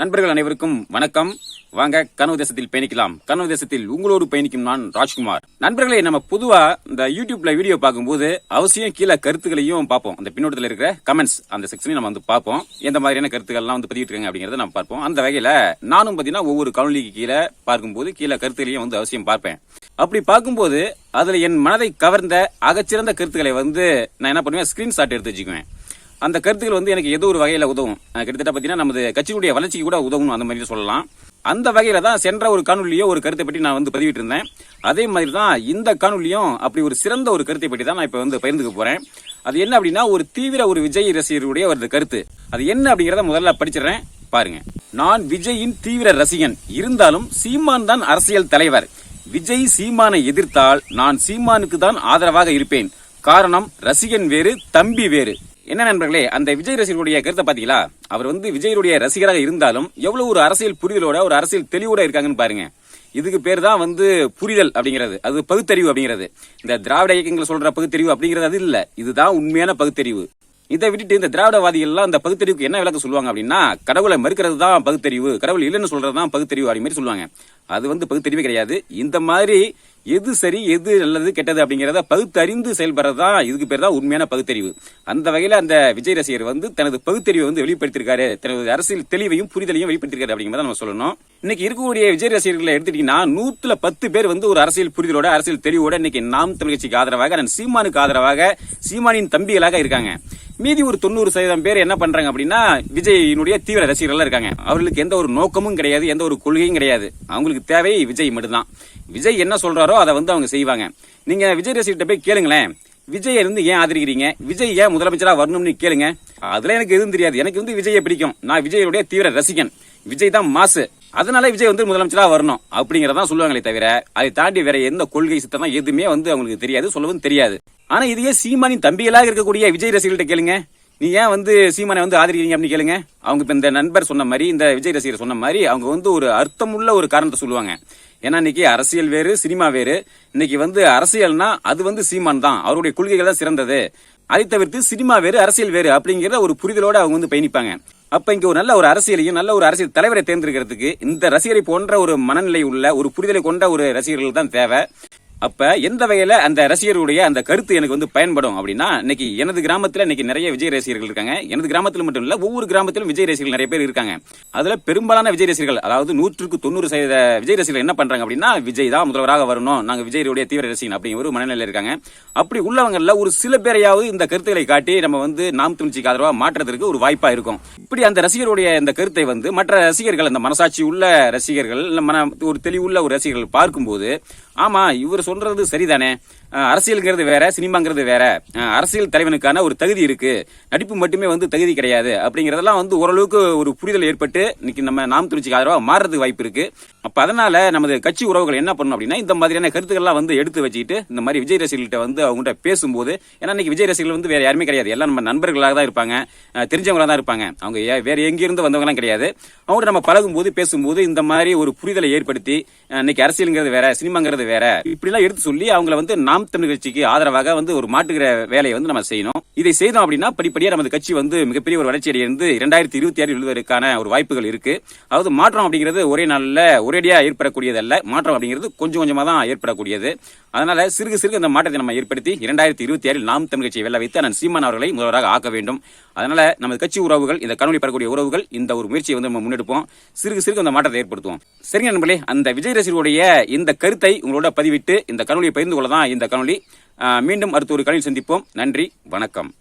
நண்பர்கள் அனைவருக்கும் வணக்கம். வாங்க கனவு தேசத்தில் பயணிக்கலாம். கனவு தேசத்தில் உங்களோடு பயணிக்கும் நான் ராஜ்குமார். நண்பர்களே நம்ம பொதுவா இந்த யூடியூப்ல வீடியோ பார்க்கும்போது அவசியம் கீழே கருத்துக்களையும் பார்ப்போம். அந்த பின்னோட்டத்தில் இருக்கிற கமெண்ட்ஸ் அந்த செக்ஷனையும் நம்ம வந்து பார்ப்போம். எந்த மாதிரியான கருத்துக்கள்லாம் வந்து பதிவிட்டு அப்படிங்கறத நம்ம பார்ப்போம். அந்த வகையில நானும் பாத்தீங்கன்னா ஒவ்வொரு காணொலிக்கு கீழே பார்க்கும்போது கீழே கருத்துக்களையும் வந்து அவசியம் பார்ப்பேன். அப்படி பார்க்கும்போது அதுல என் மனதை கவர்ந்த அகச்சிறந்த கருத்துக்களை வந்து நான் என்ன பண்ணுவேன்? ஸ்கிரீன்ஷாட் எடுத்து வச்சுக்குவேன். அந்த கருத்துக்கள் வந்து எனக்கு ஏதோ ஒரு வகையில் உதவும். கிட்டத்தட்ட பார்த்தீங்கன்னா நமது கட்சியினுடைய வளர்ச்சிக்கு கூட உதவும் அந்த மாதிரி சொல்லலாம். அந்த வகையில் தான் சென்ற ஒரு காணொலியோ ஒரு கருத்தை பற்றி நான் வந்து பதிவிட்டு இருந்தேன் அதே மாதிரி தான் இந்த காணொலியும் அப்படி ஒரு சிறந்த ஒரு கருத்தை பற்றி தான் நான் இப்போ வந்து பகிர்ந்துக்க போகிறேன் அது என்ன அப்படின்னா ஒரு தீவிர ஒரு விஜய் ரசிகருடைய ஒரு கருத்து. அது என்ன அப்படிங்கிறத முதல்ல படிச்சிடுறேன். பாருங்க. நான் விஜயின் தீவிர ரசிகன். இருந்தாலும் சீமான் தான் அரசியல் தலைவர். விஜய் சீமானை எதிர்த்தால் நான் சீமானுக்கு தான் ஆதரவாக இருப்பேன். காரணம் ரசிகன் வேறு தம்பி வேறு. என்ன நண்பர்களே அந்த விஜய் ரசிகருடைய கருத்தை பாத்தீங்களா அவர் வந்து விஜயருடைய ரசிகராக இருந்தாலும் எவ்வளவு ஒரு அரசியல் புரிதலோட ஒரு அரசியல் தெளிவோட இருக்காங்கன்னு பாருங்க. இதுக்கு பேர் தான் வந்து புரிதல் அப்படிங்கிறது. அது பகுத்தறிவு அப்படிங்கிறது. இந்த திராவிட இயக்கங்கள் சொல்ற பகுத்தறிவு அப்படிங்கிறது அது இல்ல. இதுதான் உண்மையான பகுத்தறிவு. இதை விட்டுட்டு இந்த திராவிடவாதிகள் எல்லாம் அந்த பகுத்தறிவுக்கு என்ன விளக்கம் சொல்லுவாங்க அப்படின்னா கடவுளை மறுக்கிறது தான் பகுத்தறிவு கடவுள் இல்லைன்னு சொல்றது தான் பகுத்தறிவு அப்படி மாதிரி சொல்லுவாங்க. அது வந்து பகுத்தறிவே கிடையாது. இந்த மாதிரி எது சரி எது நல்லது கெட்டது அப்படிங்கறத பகுத்தறிந்து செயல்படுறது தான் இதுக்கு பேர் தான் உண்மையான பகுத்தறிவு. அந்த வகையில அந்த விஜய் ரசிகர் வந்து தனது பகுத்தறிவை வந்து வெளிப்படுத்தியிருக்காரு. தனது அரசியல் தெளிவையும் புரிதலையும் வெளிப்படுத்திருக்காரு அப்படிங்கிறத நம்ம சொல்லணும். இன்னைக்கு இருக்கக்கூடிய விஜய் ரசிகர்களை எடுத்துட்டீங்கன்னா நூத்துல பத்து பேர் வந்து ஒரு அரசியல் புரிதலோட அரசியல் தெளிவோட இன்னைக்கு நாம் தமிழ் கட்சிக்கு ஆதரவாக அண்ணன் சீமானுக்கு ஆதரவாக சீமானின் தம்பிகளாக இருக்காங்க. மீதி ஒரு தொண்ணூறு சதவீதம் பேர் என்ன பண்றாங்க அப்படின்னா விஜயினுடைய தீவிர ரசிகர்கள் இருக்காங்க. அவர்களுக்கு எந்த ஒரு நோக்கமும் கிடையாது எந்த ஒரு கொள்கையும் கிடையாது. அவங்களுக்கு தேவை விஜய் மட்டும்தான். விஜய் என்ன சொல்றாரோ அதை வந்து அவங்க செய்வாங்க. நீங்க விஜய் ரசிகர்கிட்ட போய் கேளுங்களேன். விஜய் இருந்து ஏன் ஆதரிக்கிறீங்க? விஜய் ஏன் முதலமைச்சரா வரணும்னு கேளுங்க. அதுல எனக்கு எதுவும் தெரியாது. எனக்கு வந்து விஜயை பிடிக்கும். நான் விஜயனுடைய தீவிர ரசிகன். விஜய் தான் மாசு. அதனால விஜய் வந்து முதலமைச்சராக வரணும். அப்படிங்கிறதான் சொல்லுவாங்களே தவிர அதை தாண்டி வேற எந்த கொள்கை சித்தம் எதுவுமே வந்து அவங்களுக்கு தெரியாது சொல்லவும் தெரியாது. ஆனா இதையே சீமானின் தம்பிகளாக இருக்கக்கூடிய விஜய் ரசிகர்கள்ட்ட கேளுங்க. நீ ஏன் வந்து சீமானை வந்து ஆதரிக்கிறீங்க அப்படின்னு கேளுங்க. அவங்க இப்ப இந்த நண்பர் சொன்ன மாதிரி இந்த விஜய் ரசிகர் சொன்ன மாதிரி அவங்க வந்து ஒரு அர்த்தமுள்ள ஒரு காரணத்தை சொல்லுவாங்க. ஏன்னா இன்னைக்கு அரசியல் வேறு சினிமா வேறு. இன்னைக்கு வந்து அரசியல்னா அது வந்து சீமான் தான். அவருடைய கொள்கைகள் தான் சிறந்தது. அதை தவிர்த்து சினிமா வேறு அரசியல் வேறு அப்படிங்கிற ஒரு புரிதலோட அவங்க வந்து பயணிப்பாங்க. அப்ப இங்க ஒரு நல்ல ஒரு அரசியலையும் நல்ல ஒரு அரசியல் தலைவரை தேர்ந்தெடுக்கிறதுக்கு இந்த ரசிகரை போன்ற ஒரு மனநிலை உள்ள ஒரு புரிதலை கொண்ட ஒரு ரசிகர்கள் தான் தேவை. அப்ப எந்த வகையில அந்த ரசிகருடைய அந்த கருத்து எனக்கு வந்து பயன்படும் அப்படின்னா இன்னைக்கு எனது கிராமத்துல இன்னைக்கு நிறைய விஜய் ரசிகர்கள் இருக்காங்க. எனது கிராமத்துல மட்டும் இல்ல ஒவ்வொரு கிராமத்திலும் விஜய் ரசிகர்கள் நிறைய பேர் இருக்காங்க. அதுல பெரும்பாலான விஜய் ரசிகர்கள் அதாவது நூற்றுக்கு தொண்ணூறு சதவீத விஜய் ரசிகர்கள் என்ன பண்றாங்க அப்படின்னா விஜய் தான் முதல்வராக வரணும். நாங்க விஜயருடைய தீவிர ரசிகன் அப்படிங்கிற ஒரு மனநிலையில இருக்காங்க. அப்படி உள்ளவங்கல்ல ஒரு சில பேரையாவது இந்த கருத்துக்களை காட்டி நம்ம வந்து நாம் துணிச்சிக்கு ஆதரவா மாற்றுறதுக்கு ஒரு வாய்ப்பா இருக்கும். இப்படி அந்த ரசிகருடைய இந்த கருத்தை வந்து மற்ற ரசிகர்கள் அந்த மனசாட்சி உள்ள ரசிகர்கள் மன ஒரு தெளிவுள்ள ஒரு ரசிகர்கள் பார்க்கும்போது ஆமா இவர் சொல்றது சரிதானே? அரசியல்ங்கிறது வேற சினிமாங்கிறது வேற. அரசியல் தலைவனுக்கான ஒரு தகுதி இருக்கு. நடிப்பு மட்டுமே வந்து தகுதி கிடையாது. அப்படிங்கறதெல்லாம் வந்து ஓரளவுக்கு ஒரு புரிதல் ஏற்பட்டு இன்னைக்கு நம்ம நாம் துணிச்சிக்கு ஆதரவாக மாறுறதுக்கு வாய்ப்பு இருக்கு. அப்ப அதனால நமது கட்சி உறவுகள் என்ன பண்ணணும் அப்படின்னா இந்த மாதிரியான கருத்துக்கள்லாம் வந்து எடுத்து வச்சுக்கிட்டு இந்த மாதிரி விஜய் ரசிகர்கள்ட்ட வந்து அவங்ககிட்ட பேசும்போது ஏன்னா இன்னைக்கு விஜய் ரசிகர்கள் வந்து வேற யாருமே கிடையாது. எல்லாம் நம்ம நண்பர்களாக தான் இருப்பாங்க. தெரிஞ்சவங்களாக தெரிஞ்சவங்களா தான் இருப்பாங்க. அவங்க வேற எங்கிருந்து வந்தவங்கலாம் கிடையாது. அவங்கள்ட்ட நம்ம பழகும்போது பேசும்போது இந்த மாதிரி ஒரு புரிதலை ஏற்படுத்தி இன்னைக்கு அரசியலுங்கிறது வேற சினிமாங்கிறது வேற. இப்படிலாம் எடுத்து சொல்லி அவங்கள வந்து நாம் தமிழ் கட்சிக்கு ஆதரவாக வந்து ஒரு மாட்டுகிற வேலையை வந்து நம்ம செய்யணும். இதை செய்தோம் அப்படின்னா படிப்படியாக நமது கட்சி வந்து மிகப்பெரிய ஒரு வளர்ச்சி அடைந்து இரண்டாயிரத்தி இருபத்தி ஆறு எழுதுவதற்கான ஒரு வாய்ப்புகள் இருக்கு. அதாவது மாற்றம் அப்படிங்கிறது ஒரே நாளில் ஒரேடியாக ஏற்படக்கூடியது அல்ல மாற்றம் அப்படிங்கிறது கொஞ்சம் கொஞ்சமாக தான் ஏற்படக்கூடியது. அதனால சிறுக சிறுக இந்த மாற்றத்தை நம்ம ஏற்படுத்தி இரண்டாயிரத்தி இருபத்தி ஆறில் நாம் தமிழ் கட்சியை வெல்ல வைத்து அண்ணன் சீமான் அவர்களை முதல்வராக ஆக்க வேண்டும். அதனால நமது கட்சி உறவுகள் இந்த கணவனி பெறக்கூடிய உறவுகள் இந்த ஒரு முயற்சியை வந்து நம்ம முன்னெடுப்போம். சிறுக சிறுக அந்த மாற்றத்தை ஏற்படுத்துவோம். சரிங்க நண்பர்களே அந்த விஜய் ரசிகருடைய இந்த கருத்தை உங்களோட பதிவிட்டு இந்த கணொலியை பகிர்ந்து கொள்ளதான் இந்த கணொலி மீண்டும் அடுத்த ஒரு கணொலி சந்திப்போம். நன்றி வணக்கம்.